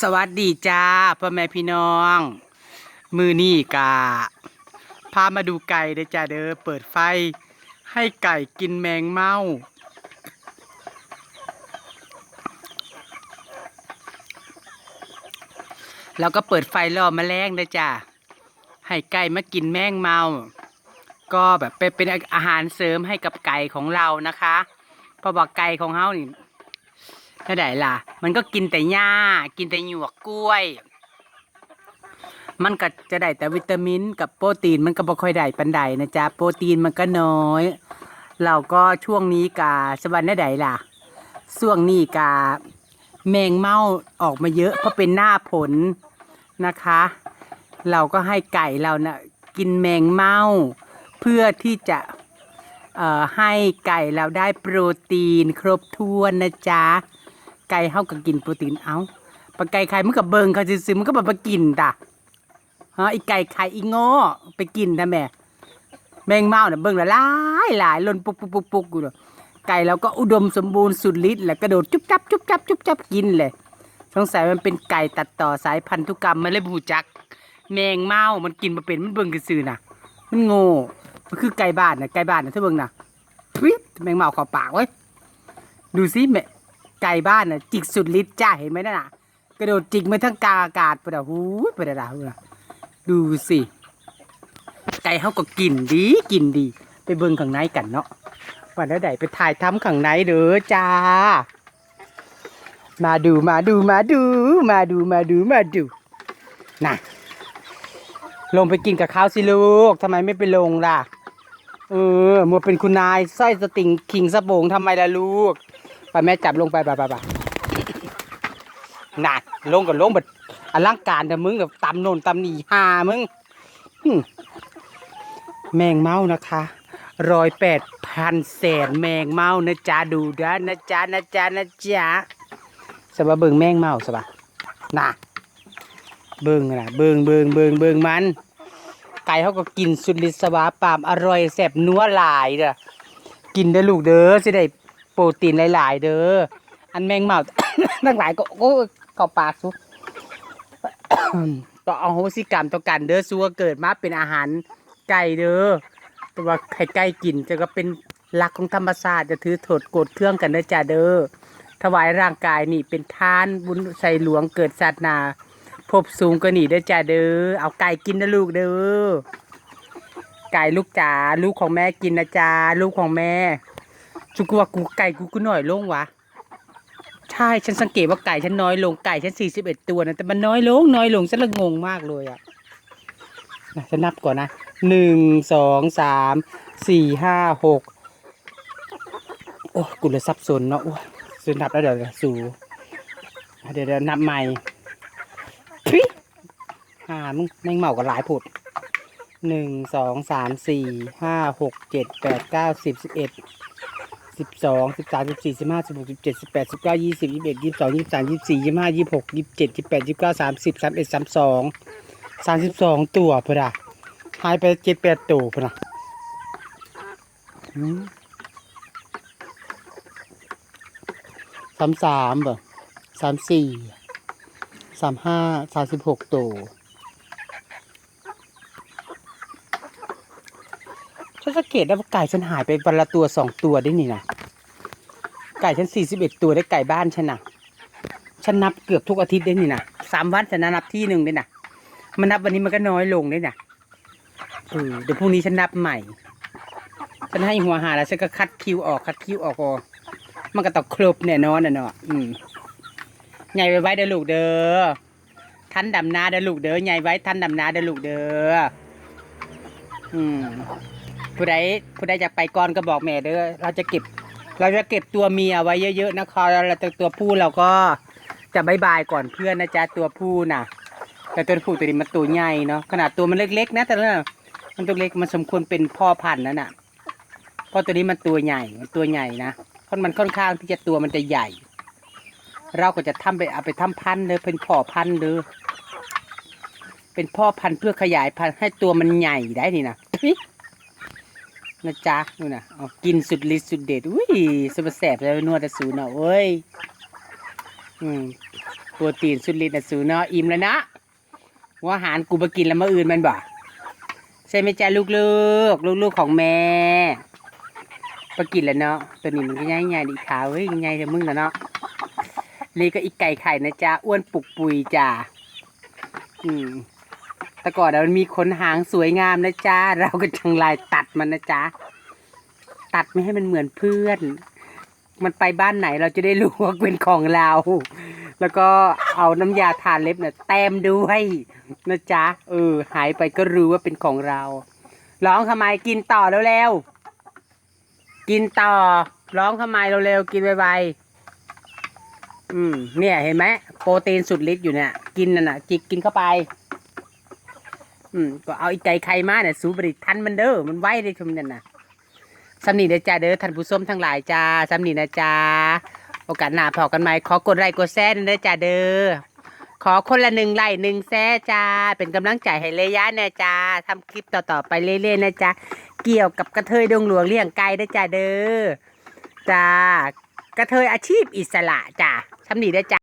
สวัสดีจ้าพ่อแม่พี่น้อง มือนี่กาพามาดูไก่เด้อจ้าเด้อเปิดไฟ ให้ไก่กินแมงเม่าแล้วก็เปิดไฟล่อแมลงเด้อจ้าให้ไก่มากินแมงเมา ก็แบบเป็นเป็นอาหารเสริมให้กับไก่ของเรานะคะเพราะว่าไก่ของเฮานี่ ถ้าไดล่ะ มันก็กินแต่หญ้า กินแต่หยวกกล้วย มันก็จะได้แต่วิตามินกับโปรตีนมันก็บ่ค่อยได้ปันใดนะจ๊ะ โปรตีนมันก็น้อย เราก็ช่วงนี้กาสวรรค์ได้ล่ะ ช่วงนี้กาแมงเม่าออกมาเยอะเพราะเป็นหน้าผลนะคะ เราก็ให้ไก่เรานะ่ะกินแมงเม่าเพื่อที่จะให้ไก่เราได้โปรตีนครบถ้วนนะจ๊ะ ไก่เฮาก็กินโปรตีนเอาปลาไก่ไข่มันก็เบิ่งเขาซื้อมันก็บ่ไปกินตะฮะอีไก่ไข่อีโง่ไปกินนะแม่แมงเม่าน่ะเบิ่งละหลายหลายหล่นปุกปุกปุกปุกอยู่เนอะไก่เราก็อุดมสมบูรณ์สุดฤทธิ์แล้วกระโดดจุ๊บจับจุ๊บจับจุ๊บจับกินเลยสงสัยมันเป็นไก่ตัดต่อสายพันธุกรรมมันเลยบูจัก แมงเม่ามันกินมาเป็นมันเบิ่งซื่อน่ะ มันโง่มันคือไก่บ้านน่ะไก่บ้านน่ะเธอเบิ่งน่ะปิ๊บแมงเม่าเข้าปากเว้ยดูสิแม่ ไก่บ้านน่ะจิกสุดฤทธิ์จ้าเห็นไหมนั่นน่ะ กระโดดจิกมาทั้งกลางอากาศไปดะหูไปดะดะหูดูสิ ไก่เขาก็กินดีกินดี ไปเบิ่งข้างในกันเนาะวันแล้วใดไปถ่ายทำข้างในเด้อจ้า มาดูมาดูมาดู มาดูมาดูมาดูน่ะลงไปกินกับเขาสิลูกทำไมไม่ไปลงล่ะ เออมัวเป็นคุณนายสร้อยสติงคิงสะบงทำไมล่ะลูก ไปแม่จับลงไปไปไปไปน่ะลงกับลงแบบอลังการแต่มึงกับตำโนนตำนี่หามึงแมงเมานะคะร้อยแปดพันแสนแมงเมานะจ๊ะดูด้านะจ๊ะนะจ๊ะนะจ๊ะสบะเบิงแมงเมาสบะน่ะเบิงน่ะเบิงเบิงเบิงเบิงมัน ไก่เขาก็กินสุดฤทธิ์สวาปามอร่อยแซ่บนัวหลายเด้อกินได้ลูกเด้อสิได้ โปรตีนหลาย ๆ เด้ออันแมงเมาทั้งหลายก็โอ้ยเข้าปากสุก็เอาโหสิกรรมต่อกันเด้อซัวเกิดมาเป็นอาหารไก่เด้อแต่ว่าให้ไก่กินจะก็เป็นหลักของธรรมชาสติจะถือโทษโกรธเครื่องกันเด้อจ้าเด้อถวายร่างกายนี่เป็นทานบุญใส่หลวงเกิดศาสนาภพสูงก็นี่เด้อจ้าเด้อเอาไก่กินนะลูกเด้อไก่ลูกจ๋าลูกของแม่กินนะจ้าลูกของแม่ จุกว่ากูไก่กูกูหน่อยลงวะใช่ฉันสังเกตว่าไก่ฉันน้อยลงไก่ฉันสี่สิบเอ็ดตัวนะแต่มันน้อยลงน้อยลงฉันละงงมากเลยอะนะฉันนับก่อนนะหนึ่งสองสามสี่ห้าหกโอ้กูเลยสับสนเนาะโอ้ยฉันนับแล้วเดี๋ยวสูเดี๋ยวเดี๋ยวนับใหม่พิห้ามึงแม่งเมากับหลายผุดหนึ่งสองสามสี่ห้าหกเจ็ดแปดเก้าสิบสิบเอ็ด สิบสองสิบสามสิบสี่สิบห้าสิบหกสิบเจ็ดสิบแปดสิบเก้ายี่สิบยี่สิบเอ็ดยี่สิบสองยี่สิบสามยี่สิบสี่ยี่สิบห้ายี่สิบหกยี่สิบเจ็ดยี่สิบแปดยี่สิบเก้าสามสิบสามเอ็ดสามสองสามสิบสองตัวพอดะหายไปเจ็ดแปดตัวพอดะอืมสามสามบ่สามสี่สามห้าสามสิบหกตัวฉัน สังเกตได้ว่าไก่ฉันหายไปวันละตัวสองตัวได้นี่นะไก่ฉันสี่สิบเอ็ดตัวได้ไก่บ้านฉันนะฉันนับเกือบทุกอาทิตย์ได้นี่นะสามวันฉันนับที่หนึ่งได้นะมันนับวันนี้มันก็น้อยลงได้นะเออเดี๋ยวพรุ่งนี้ฉันนับใหม่ฉันให้หัวหาแล้วฉันก็คัดคิวออกคัดคิวออกออมันก็ต้องครบแน่นอนน่ะเนาะอืมใหญ่ไว้ไว้เด้อลูกเด้อท่านดำนาเด้อลูกเด้อใหญ่ไว้ท่านดำนาเด้อลูกเด้ออืม ผู้ใดผู้ใดอยากไปก่อนก็บอกแม่เด้อเราจะเก็บ เราจะเก็บตัวเมียไว้เยอะๆนะคะแล้วตัวผู้เราก็จะบายบายก่อนเพื่อนนะจ๊ะตัวผู้น่ะ แต่ตัวผู้ตัวนี้มันตัวใหญ่เนาะขนาดตัวมันเล็กๆนะแต่ละมันตัวเล็กมันสมควรเป็นพ่อพันธุ์นั่นน่ะเพราะตัวนี้มันตัวใหญ่มันตัวใหญ่นะเพราะมันค่อนข้างที่จะตัวมันจะใหญ่ เราก็จะทำไปเอาไปทำพันธุ์เลยเป็นพ่อพันธุ์เลยเป็นพ่อพันธุ์เพื่อขยายพันธุ์ให้ตัวมันใหญ่ได้นี่นะ นะจ๊ะนู่นน่ะเอากินสุดฤทธิ์สุดเด็ดอุ้ยสุดแสบเลยนวดแต่สูนอะเว้ยอืมโปรตีนสุดฤทธิ์นะสูเนาะอิ่มแล้วนะว่าอาหารกูมากินแล้วมื่ออื่นมันบ่ใช่ไหมจ้าลูกลูกลูกลูกๆของแม่มากินแล้วเนาะตัวนี้มันก็ง่ายง่ายๆดีขาวเฮ้ยง่ายจะมึงนะเนาะนี่ก็อีกไก่ไข่นะจ้าอ้วนปุกปุยจ้าอืม แต่ก่อนมันมีขนหางสวยงามนะจ้า เราก็จังลายตัดมันนะจ้าตัดไม่ให้มันเหมือนเพื่อน มันไปบ้านไหนเราจะได้รู้ว่าเป็นของเรา แล้วก็เอาน้ำยาทาเล็บเนี่ยแต้มด้วยนะจ๊ะเออ หายไปก็รู้ว่าเป็นของเรา ร้องทำไมกินต่อเร็วๆกินต่อ ร้องทำไมเร็วๆกินไวๆอืม เนี่ยเห็นไหมโปรตีนสุดฤทธิ์อยู่เนี่ย กินน่ะนะจิกกินเข้าไป อืมก็เอาอีไก่ไข่มาเนี่ยสูบริทันมันเด้อมันไว้ได้ชมเนี่ยนะสำนีนะจ๊ะเด้อท่านผู้ชมทั้งหลายจ้าสำนีนะจ๊ะโอกาสหน้าพอกันไหมขอกดไลค์กดแชร์ด้วยนะจ๊ะเด้อขอคนละหนึ่งไลค์หนึ่งแชร์จ้า เป็นกำลังใจให้เลยะนะจ๊ะทำคลิปต่อๆไปเรื่อยๆนะจ๊ะเกี่ยวกับกระเทยดงหลวงเลี้ยงไก่นะจ๊ะเด้อจ้ากระเทยอาชีพอิสระจ้าสำนีนะจ๊ะ